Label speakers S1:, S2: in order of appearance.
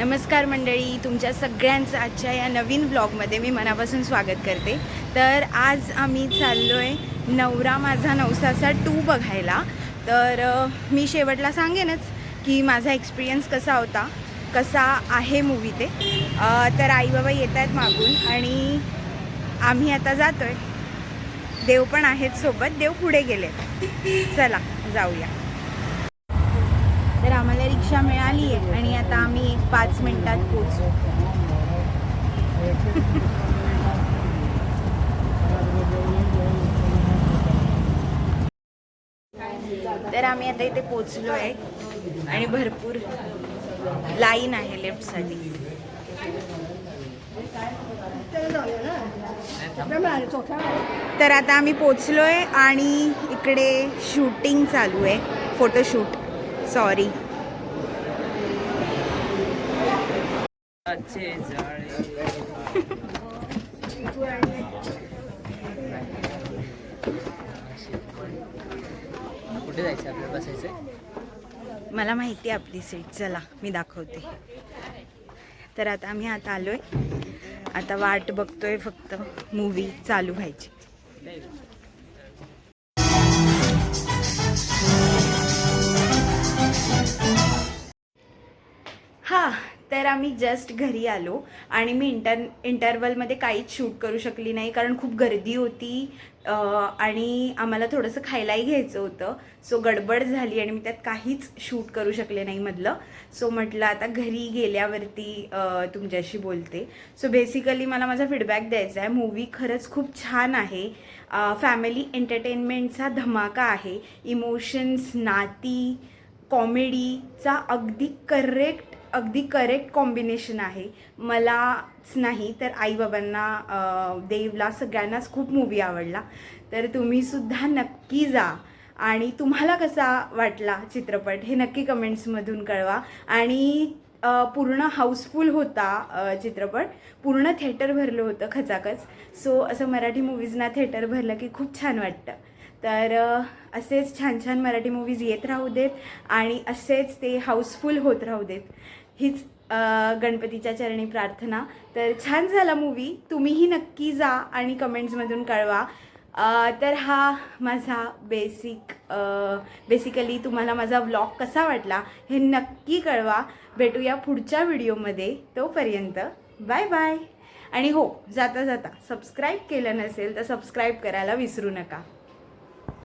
S1: नमस्कार मंडळी तुमच्या सगळ्यांचं आजच्या या नवीन ब्लॉगमध्ये मी मनापासून स्वागत करते. तर आज आम्ही चाललो आहे नवरा माझा नवसाचा टू बघायला. तर मी शेवटला सांगेनच की माझा एक्सपिरियन्स कसा होता कसा आहे मूवी ते. तर आई बाबा येत आहेत मागून आणि आम्ही आता जातो आहे देव पण आहेत सोबत देव पुढे गेले चला जाऊया. तर आम्हाला रिक्षा मिळाली आहे आणि आता आम्ही एक पाच मिनिटात पोचू तर आम्ही आता इथे पोचलो आहे आणि भरपूर लाईन आहे लेफ्टसाठी तर आता आम्ही पोचलो आहे आणि इकडे शूटिंग चालू आहे. फोटोशूट. सॉरी
S2: कुठे जायचं आपल्याला बसायचं?
S1: मला माहिती आहे आपली सीट चला मी दाखवते. तर आता आम्ही आता आलोय. आता वाट बघतोय फक्त मूवी चालू व्हायची. तर आम्ही जस्ट घरी आलो आणि मी इंटर इंटरवलमध्ये काहीच शूट करू शकली नाही कारण खूप गर्दी होती आणि आम्हाला थोडंसं खायलाही घ्यायचं होतं. सो गडबड झाली आणि मी त्यात काहीच शूट करू शकले नाही मधलं. सो म्हटलं आता घरी गेल्यावरती तुमच्याशी बोलते. सो बेसिकली मला माझा फीडबॅक द्यायचा आहे. मूवी खरंच खूप छान आहे. फॅमिली एंटरटेनमेंटचा धमाका आहे. इमोशन्स नाती कॉमेडीचा अगदी करेक्ट अगदी करेक्ट कॉम्बिनेशन आहे. मलाच नाही तर आईबाबांना देवला सगळ्यांनाच खूप मूवी आवडला. तर तुम्हीसुद्धा नक्की जा. आणि तुम्हाला कसा वाटला चित्रपट हे नक्की कमेंट्समधून कळवा. आणि पूर्ण हाऊसफुल होता चित्रपट. पूर्ण थिएटर भरलं होतं खचाखच. सो असं मराठी मूवीजना थिएटर भरलं की खूप छान वाटतं. तर असेच छान छान मराठी मूवीज येत राहू देत आणि असेच ते हाऊसफुल होत राहू देत. हीच गणपतीच्या चरणी प्रार्थना. तर छान झाला मूवी तुम्हीही नक्की जा आणि कमेंट्समधून कळवा. तर हा माझा बेसिक बेसिकली तुम्हाला माझा व्लॉग कसा वाटला हे नक्की कळवा. भेटूया पुढच्या व्हिडिओमध्ये तोपर्यंत. बाय बाय आणि हो जाता जाता सबस्क्राईब केलं नसेल तर सबस्क्राईब करायला विसरू नका.